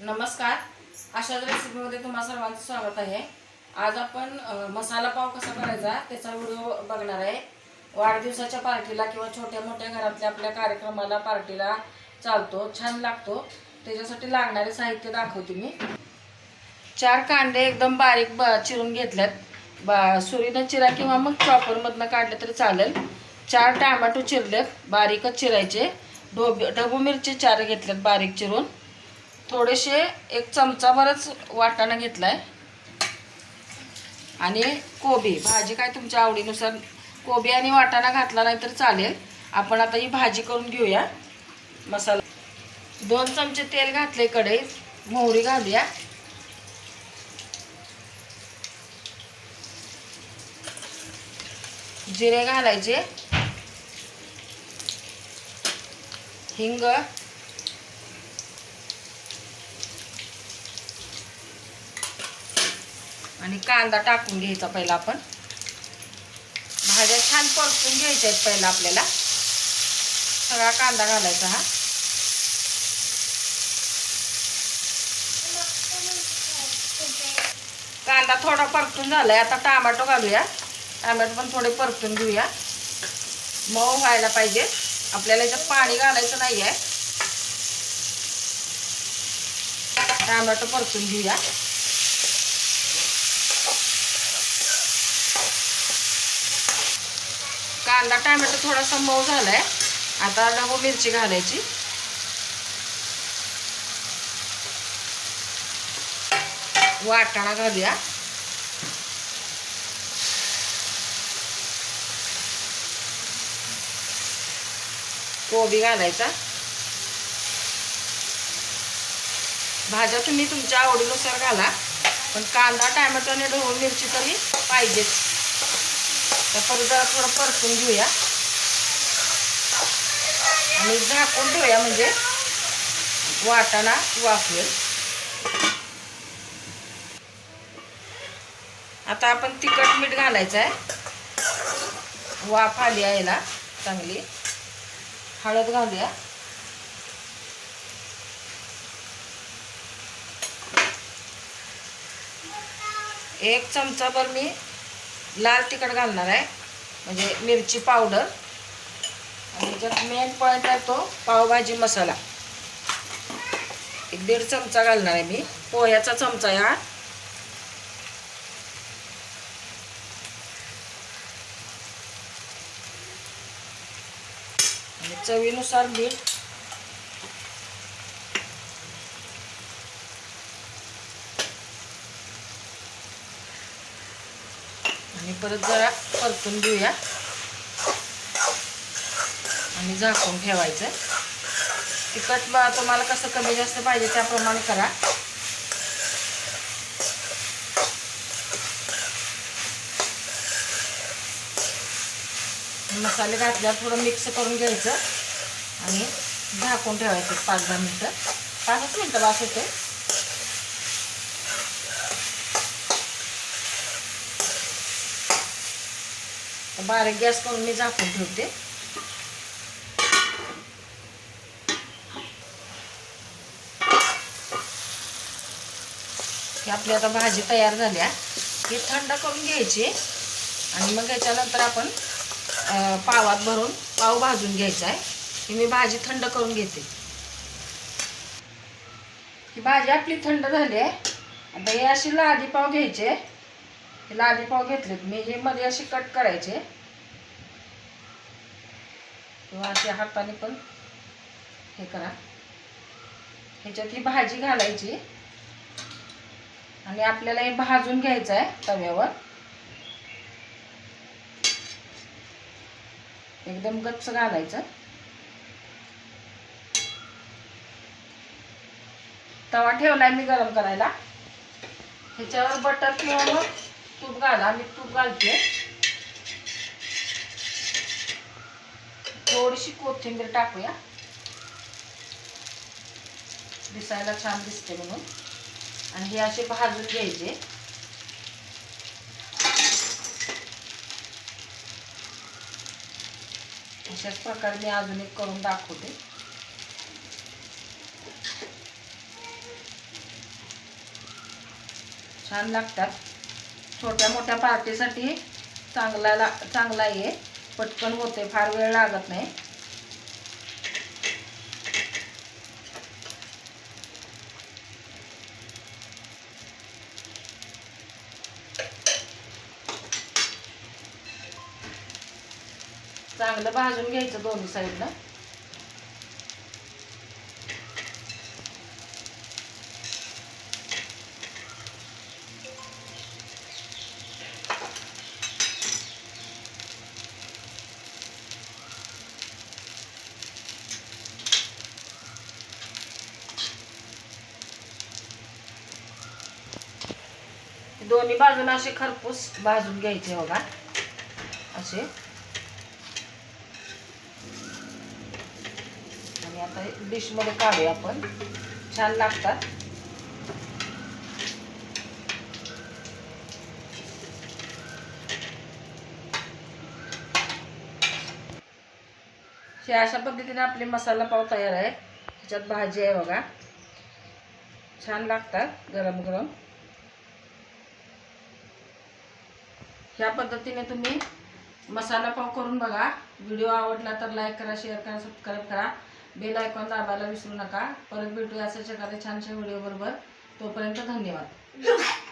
नमस्कार. अशाच रेसिपीमध्ये तुम्हा सर्वांचं स्वागत आहे. आज आपण मसाला पाव कसा करायचा त्याचा व्हिडिओ बघणार आहे. वाढदिवसाच्या पार्टीला किंवा छोट्या मोठ्या घरातल्या आपल्या कार्यक्रमाला पार्टीला चालतो. छान लागतो. त्याच्यासाठी लागणारे साहित्य दाखवते मी. चार कांदे एकदम बारीक ब चिरून घेतल्यात. बा सुरीनं चिरा किंवा मग चॉपरमधनं काढलं तरी चालेल. चार टॅमॅटो चिरलेत. बारीकच चिरायचे. ढोब ढबू मिरची चार घेतल्यात बारीक चिरून. थोडेसे एक चमचाभरच वाटाणा घेतला आहे आणि कोबी भाजी काय तुमच्या आवडीनुसार कोबी आणि वाटाणा घातला नाही तर चालेल. आपण आता ही भाजी करून घेऊया. मसाला. दोन चमचे तेल घातले कडे मोहरी घालूया. जिरे घालायचे. हिंग. आणि कांदा टाकून घ्यायचा पहिला आपण. भाज्या छान परतून घ्यायच्या आहेत पहिला आपल्याला. सगळा कांदा घालायचा हा. कांदा थोडा परतून झालाय आता टमाटो घालूया. टमॅटो पण थोडे परतून घेऊया. मऊ व्हायला पाहिजे. आपल्याला याच्यात पाणी घालायचं नाही आहे टमाटो परतून घेऊया. कांदा टॅमॅटो थोडासा मऊ झालाय. आता ढबू मिरची घालायची. वाटाणा घालूया. कोबी घालायचा. भाज्या तुम्ही तुमच्या आवडीनुसार घाला. पण कांदा टॅमॅटो आणि ढोबळी मिरची तरी पाहिजेच. तर परत जरा थोडं परतून घेऊया. आणि झाकून ठेवूया म्हणजे वाटाणा वाफेल आता आपण तिखट मीठ घालायचं आहे. वाफ आली आहे याला चांगली. हळद घालूया. एक चमचाभर मी लाल तिखट घालणार आहे. म्हणजे मिरची पावडर. आणि ज्यात मेन पॉईंट आहे तो पावभाजी मसाला. एक दीड चमचा घालणार आहे मी. पोह्याचा चमचा आहे हा. आणि चवीनुसार मीठ आणि परत जरा परतून घेऊया. आणि झाकून ठेवायचं. तिखट बा तुम्हाला कसं कमी जास्त पाहिजे त्याप्रमाणे करा. मसाले घातल्यावर थोडं मिक्स करून घ्यायचं. आणि झाकून ठेवायचं पाच दहा मिनटं. पाचच मिनटं वास होते बारीक गॅस करून मी झाकून ठेवते. ही आपली आता भाजी तयार झाल्या ही थंड करून घ्यायची. आणि मग याच्यानंतर आपण पावात भरून पाव भाजून घ्यायचा आहे. ही मी भाजी थंड करून घेते. ही भाजी आपली थंड झाली आहे. आता हे अशी लादी पाव घ्यायचे. हे घेतलेत मी हे मध्ये असे कट करायचे. किंवा असे हाताने पण हे करा. ह्याच्यात ही भाजी घालायची. आणि आपल्याला हे भाजून घ्यायचं आहे तव्यावर. एकदम गच्च घालायचं. तवा ठेवलाय मी गरम करायला. ह्याच्यावर बटर किंवा मग तूप घाला मी तूप घालते थोडीशी कोथिंबीर टाकूया. दिसायला छान दिसते म्हणून. आणि हे असे भाजून घ्यायचे. अशाच प्रकारे मी अजून एक करून दाखवते. छान लागतात. छोट्या मोठ्या पार्टीसाठी चांगला ला चांगला आहे. पटकन होते फार वेळ लागत नाही. चांगलं भाजून घ्यायचं दोन्ही साईडनं. दोन्ही बाजूला असे खरपूस भाजून घ्यायचे बघा. असे. आणि आता डिशमध्ये काढूया आपण. छान लागतात. हे अशा पद्धतीने आपले मसाला पाव तयार आहे. ह्याच्यात भाजी आहे बघा. छान लागतात गरम गरम ह्या पद्धतीने तुम्ही मसाला पाव करून बघा. व्हिडिओ आवडला तर लाईक करा शेअर करा सबस्क्राईब करा. बेल आयकॉन दाबायला विसरू नका. परत भेटूया अशाच एखाद्या छानशा व्हिडिओ बरोबर. तोपर्यंत धन्यवाद.